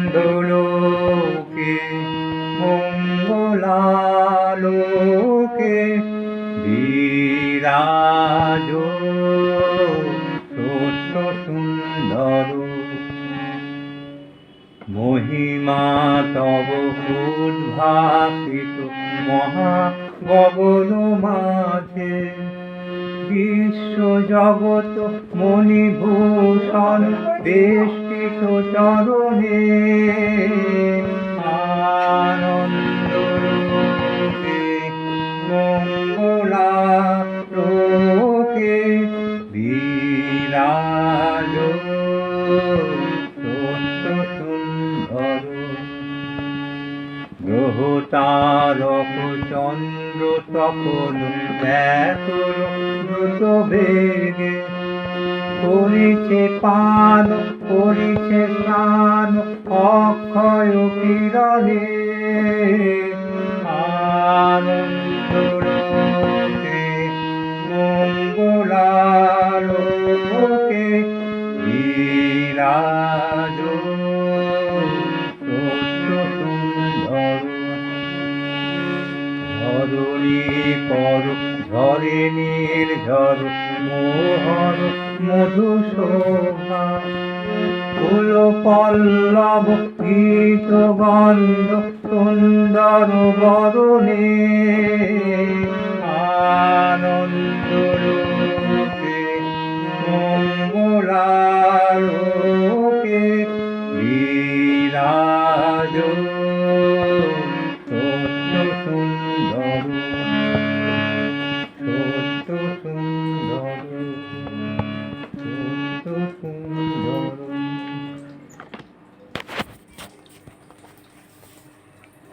আনন্দলোকে মঙ্গলালোকে বিরাজ সত্য সুন্দর মহিমা তব উদ্ভাসিত মহা গগন মাঝে বিশ্ব জগৎ মণিভূষণ বেষ্টিত চরণে গ্রহ তারক চন্দ্র তখন দ্রুত করিছে পান করিছে স্নান অক্ষয় কিরণে। আনন্দ লোকে মঙ্গলালোকে ধরণী ঝরে ধরে নির্ঝর মোহন মধুশোভা ফুল, পল্লব, গীত গন্ধ সুন্দর বরণে আনন্দ রূপে মঙ্গলারোকে বিরাজ